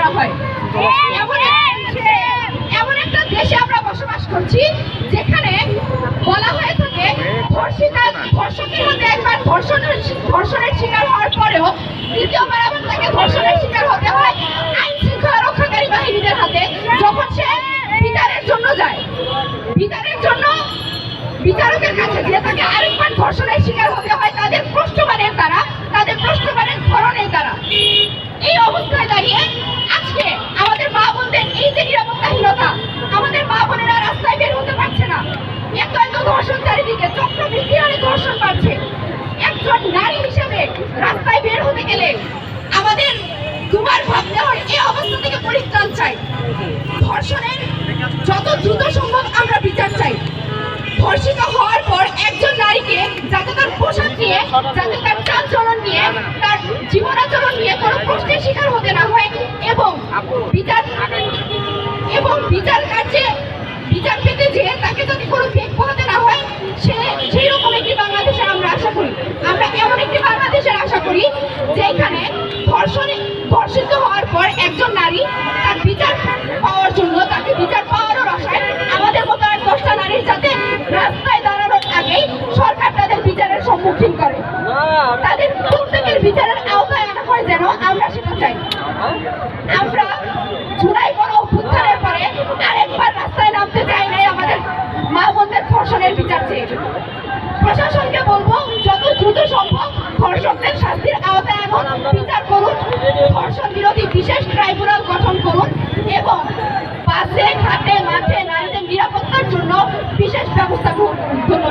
করা হয়। এমন একটা দেশে আমরা বসবাস করছি যেখানে বলা হয়ে থাকে ধর্ষিতা ধর্ষকের মধ্যে একবার ধর্ষণের ধর্ষণের শিকার হওয়ার পরেও দ্বিতীয়বার আবার তাকে ধর্ষণের শিকার হতে হয় আইন শৃঙ্খলা রক্ষাকারী বাহিনীদের হাতে যখন সে বিচারের জন্য যায়। বিচারের জন্য বিচারকের কাছে যে তাকে আরেকবার ধর্ষণের শিকার হতে হয় তাদের প্রশ্নবানের দ্বারা তাদের প্রশ্নবানের ধরনের দ্বারা এই অবস্থায় দাঁড়িয়ে আজকে আমাদের মা বোনদের এই যে নিরাপত্তাহীনতা আমাদের মা বোনেরা রাস্তায় বের হতে পারছে না এত এত ধর্ষণ চারিদিকে চক্রবৃদ্ধি হারে ধর্ষণ বাড়ছে একজন নারী হিসেবে রাস্তায় বের হতে গেলে আমাদের ভাবতে হয় এই অবস্থা থেকে পরিত্রাণ চাই। ধর্ষণের যত দ্রুত সম্ভব আমরা বিচার চাই। ধর্ষিত হওয়ার পর একজন নারীকে যাতে তার পোশাক নিয়ে, যাতে তার চালচলন নিয়ে, তার জীবনাচরণ নিয়ে কোনো প্রশ্নের শিকার হতে না হয় এবং বিচার এবং বিচার কার্যে বিচার পেতে যে তাকে যদি কোনো ভেগ পোহাতে না হয় সে সেই রকম একটি বাংলাদেশের আমরা আশা করি আমরা এমন একটি বাংলাদেশের আশা করি যেখানে ধর্ষণে ধর্ষিত হওয়ার পর একজন নারী তার বিচার পাওয়ার জন্য, তাকে বিচার পাওয়ারও আশায় আমাদের মতো আর দশটা নারীর যাতে রাস্তায় দাঁড়ানোর আগেই সরকার তাদের বিচারের সম্মুখীন করে। তাদের প্রত্যেকের বিচারের আওতায় আনা হয় যেন আমরা সেটা চাই। আমরা জুলাই গণ অভ্যুত্থানের পরে আরেকবার রাস্তায় নামতে চাই নাই আমাদের মা বোনদের ধর্ষণের বিচার চেয়ে। প্রশাসনকে বলব, যত দ্রুত সম্ভব ধর্ষকদের শাস্তির আওতায়